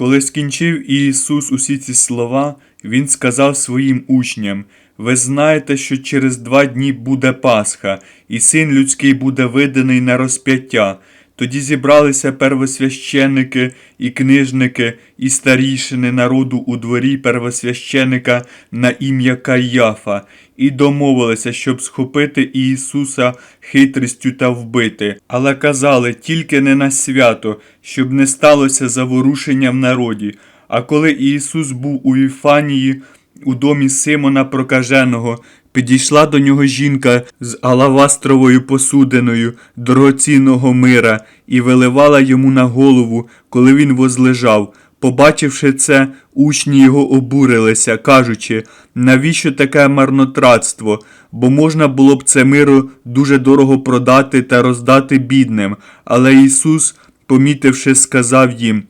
Коли скінчив Ісус усі ці слова, Він сказав своїм учням, ви знаєте, що через два дні буде Пасха, і син людський буде виданий на розп'яття. Тоді зібралися первосвященники і книжники, і старішини народу у дворі первосвященика на ім'я Кайяфа, і домовилися, щоб схопити Ісуса хитрістю та вбити. Але казали тільки не на свято, щоб не сталося заворушення в народі. А коли Ісус був у Віфанії, у домі Симона Прокаженого, підійшла до нього жінка з алавастровою посудиною дорогоцінного мира і виливала йому на голову, коли він возлежав. Побачивши це, учні його обурилися, кажучи, навіщо таке марнотратство, бо можна було б це миро дуже дорого продати та роздати бідним. Але Ісус, помітивши, сказав їм,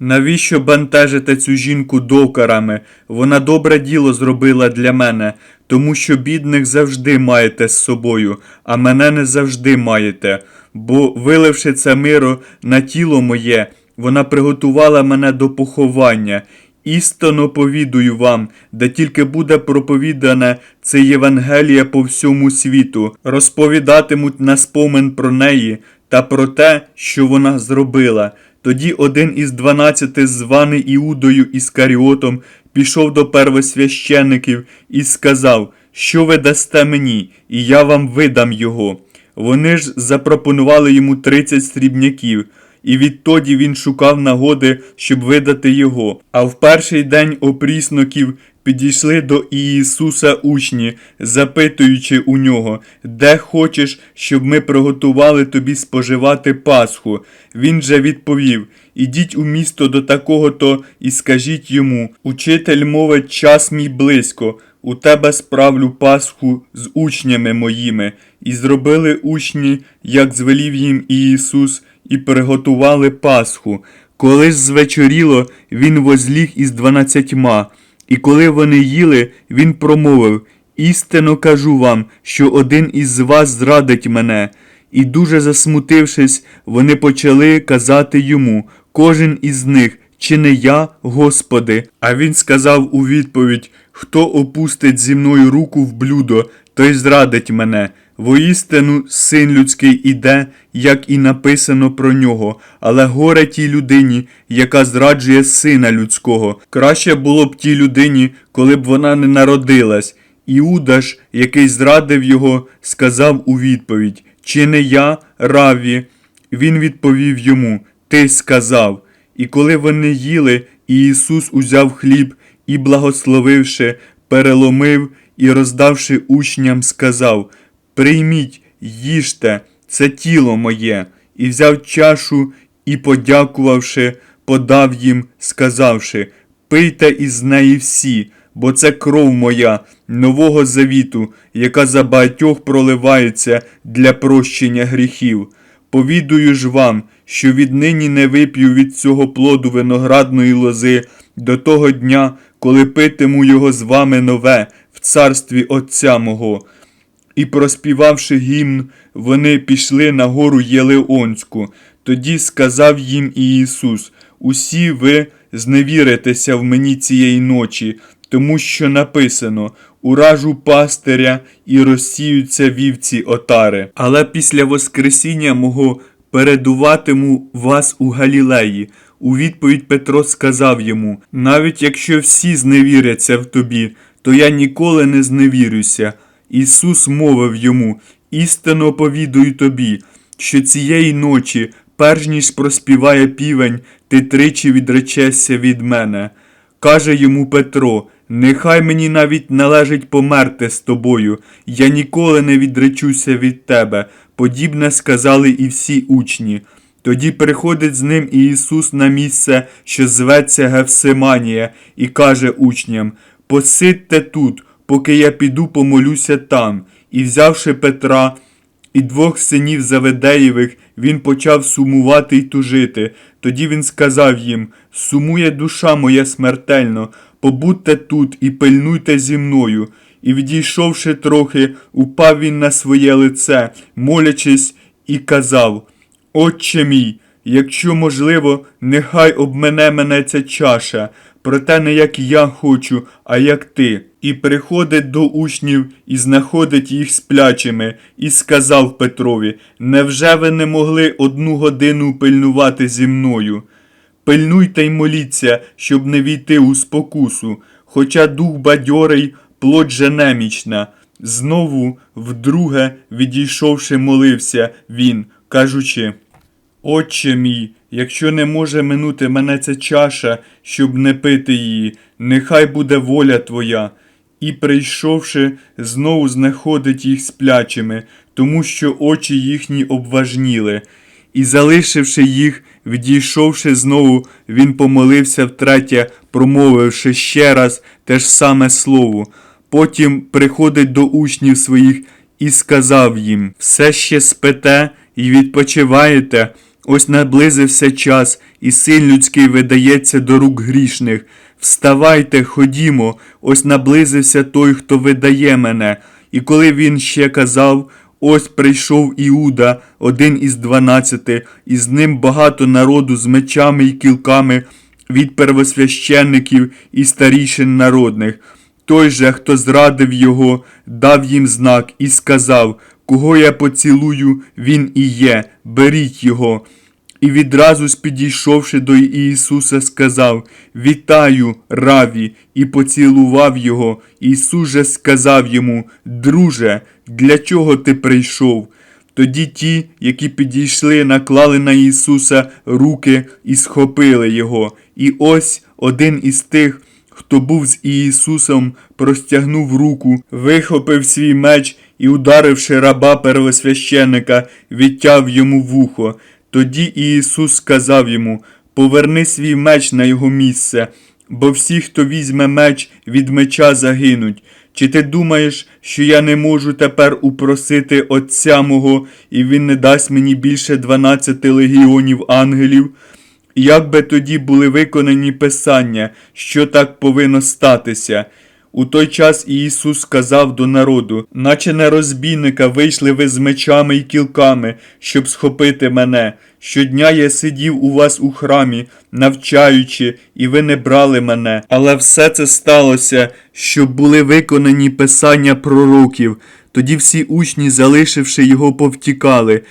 Навіщо бентежите цю жінку докарами? Вона добре діло зробила для мене, тому що бідних завжди маєте з собою, а мене не завжди маєте. Бо, виливши це миро на тіло моє, вона приготувала мене до поховання. Істинно повідую вам, де тільки буде проповідане це Євангеліє по всьому світу, розповідатимуть на спомин про неї та про те, що вона зробила. Тоді один із дванадцяти, званий Іудою Іскаріотом, пішов до первосвящеників і сказав, що ви дасте мені, і я вам видам його. Вони ж запропонували йому тридцять срібняків, і відтоді він шукав нагоди, щоб видати його. А в перший день опрісноків підійшли до Ісуса учні, запитуючи у нього, де хочеш, щоб ми приготували тобі споживати Пасху. Він же відповів: Ідіть у місто до такого-то і скажіть йому: Учитель мовить, час мій близько. У тебе справлю Пасху з учнями моїми. І зробили учні, як звелів їм Ісус, і приготували Пасху. Коли ж звечоріло, він возліг із дванадцятьма. І коли вони їли, він промовив: Істинно кажу вам, що один із вас зрадить мене. І дуже засмутившись, вони почали казати йому, кожен із них, чи не я, Господи? А він сказав у відповідь: Хто опустить зі мною руку в блюдо, той зрадить мене. Воістину, син людський іде, як і написано про нього, але горе тій людині, яка зраджує сина людського. Краще було б тій людині, коли б вона не народилась. Іуда ж, який зрадив його, сказав у відповідь: Чи не я, Раві? Він відповів йому: Ти сказав. І коли вони їли, Ісус узяв хліб і, благословивши, переломив і, роздавши учням, сказав: Прийміть, їжте, це тіло моє, і взяв чашу і, подякувавши, подав їм, сказавши: Пийте із неї всі, бо це кров моя, нового завіту, яка за багатьох проливається для прощення гріхів. Повідую ж вам, що віднині не вип'ю від цього плоду виноградної лози до того дня, коли питиму його з вами нове в царстві Отця мого. І, проспівавши гімн, вони пішли на гору Єлеонську. Тоді сказав їм Ісус: Усі ви зневіритеся в мені цієї ночі, тому що написано: Уражу пастиря і розсіються вівці отари. Але після Воскресіння мого передуватиму вас у Галілеї. У відповідь Петро сказав йому: навіть якщо всі зневіряться в тобі, то я ніколи не зневірюся. Ісус мовив йому: істинно повідую тобі, що цієї ночі, перш ніж проспіває півень, ти тричі відречешся від мене. Каже йому Петро: Нехай мені навіть належить померти з тобою, я ніколи не відречуся від тебе. Подібне сказали і всі учні. Тоді приходить з ним і Ісус на місце, що зветься Гевсиманія, і каже учням: Посидьте тут, поки я піду помолюся там. І взявши Петра і двох синів Заведеєвих, він почав сумувати й тужити. Тоді він сказав їм: Сумує душа моя смертельно, побудьте тут і пильнуйте зі мною. І, відійшовши трохи, упав він на своє лице, молячись, і казав: Отче мій, якщо можливо, нехай обмене мене ця чаша, проте не як я хочу, а як ти. І приходить до учнів і знаходить їх сплячими, і сказав Петрові: Невже ви не могли одну годину пильнувати зі мною? Пильнуйте й моліться, щоб не війти у спокусу, хоча дух бадьорий, плоть же немічна. Знову, вдруге, відійшовши, молився він, кажучи: Отче мій, якщо не може минути мене ця чаша, щоб не пити її, нехай буде воля твоя. І, прийшовши, знову знаходить їх сплячими, тому що очі їхні обважніли. І, залишивши їх, відійшовши знову, він помолився втретє, промовивши ще раз те ж саме слово. Потім приходить до учнів своїх і сказав їм: Все ще спите і відпочиваєте. Ось наблизився час, і син людський видається до рук грішних. Вставайте, ходімо, ось наблизився той, хто видає мене. І коли він ще казав, ось прийшов Іуда, один із дванадцяти, і з ним багато народу з мечами й кілками від первосвященників і старішин народних. Той же, хто зрадив його, дав їм знак і сказав: Кого я поцілую, він і є, беріть його. І відразу ж підійшовши до Ісуса, сказав: Вітаю, раві, і поцілував його. Ісус же сказав йому: Друже, для чого ти прийшов? Тоді ті, які підійшли, наклали на Ісуса руки і схопили його. І ось один із тих, хто був з Ісусом, простягнув руку, вихопив свій меч і, ударивши раба первосвященника, відтяв йому вухо. Тоді Ісус сказав йому: Поверни свій меч на його місце, бо всі, хто візьме меч, від меча загинуть. Чи ти думаєш, що я не можу тепер упросити Отця мого, і він не дасть мені більше дванадцяти легіонів ангелів? Як би тоді були виконані писання, що так повинно статися? У той час Ісус сказав до народу, наче на розбійника вийшли ви з мечами й кілками, щоб схопити мене. Щодня я сидів у вас у храмі, навчаючи, і ви не брали мене. Але все це сталося, щоб були виконані писання пророків. Тоді всі учні, залишивши його, повтікали.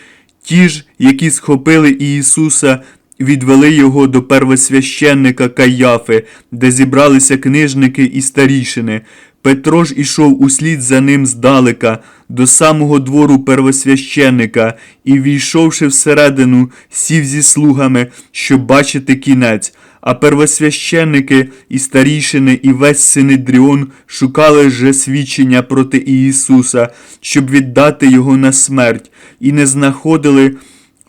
Ті ж, які схопили Ісуса, відвели його до первосвященника Каяфи, де зібралися книжники і старішини. Петро ж ішов услід за ним здалека, до самого двору первосвященника, і, війшовши всередину, сів зі слугами, щоб бачити кінець. А первосвященники і старішини, і весь синедріон шукали же свідчення проти Ісуса, щоб віддати його на смерть, і не знаходили.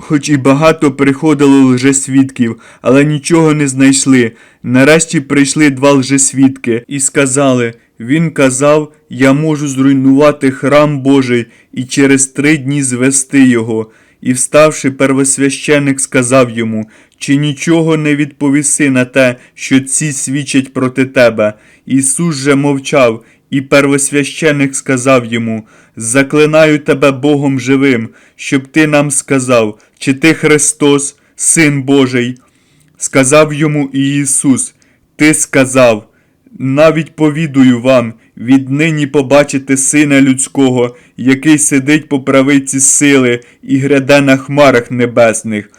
Хоч і багато приходило лжесвідків, але нічого не знайшли. Нарешті прийшли два лжесвідки і сказали: Він казав, я можу зруйнувати храм Божий і через три дні звести його. І вставши, первосвященик сказав йому, чи нічого не відповіси на те, що ці свідчать проти тебе. Ісус же мовчав, і первосвященик сказав йому: Заклинаю тебе Богом живим, щоб ти нам сказав, чи ти Христос, Син Божий. Сказав йому і Ісус: Ти сказав, навіть повідую вам, віднині побачите Сина Людського, який сидить по правиці сили і гряде на хмарах небесних.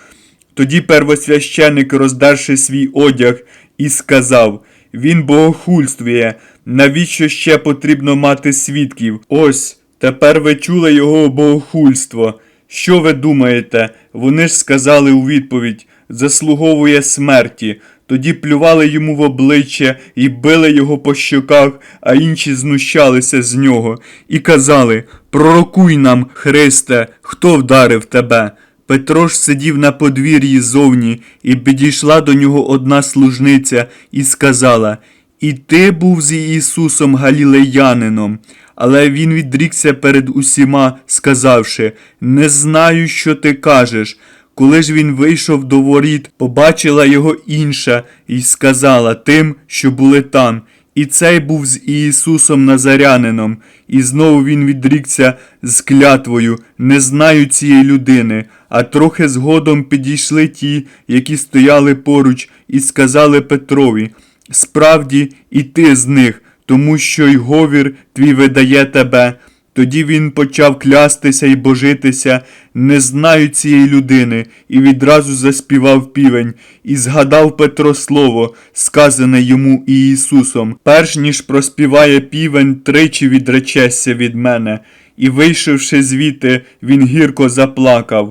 Тоді первосвященик, роздерши свій одяг, і сказав: Він богохульствує, навіщо ще потрібно мати свідків? Ось, тепер ви чули його богохульство. Що ви думаєте? Вони ж сказали у відповідь заслуговує смерті. Тоді плювали йому в обличчя і били його по щоках, а інші знущалися з нього, і казали Пророкуй нам, Христе, хто вдарив тебе? Петро ж сидів на подвір'ї зовні, і підійшла до нього одна служниця і сказала І ти був з Ісусом Галілеянином. Але він відрікся перед усіма, сказавши Не знаю, що ти кажеш. Коли ж він вийшов до воріт, побачила його інша і сказала тим, що були там І цей був з Ісусом Назарянином, і знову він відрікся з клятвою, не знаю цієї людини. А трохи згодом підійшли ті, які стояли поруч, і сказали Петрові: Справді, і ти з них, тому що й говір твій видає тебе. Тоді він почав клястися і божитися, не знаю цієї людини, і відразу заспівав півень, і згадав Петро слово, сказане йому і Ісусом. Перш ніж проспіває півень, тричі відречешся від мене. І вийшовши звідти, він гірко заплакав.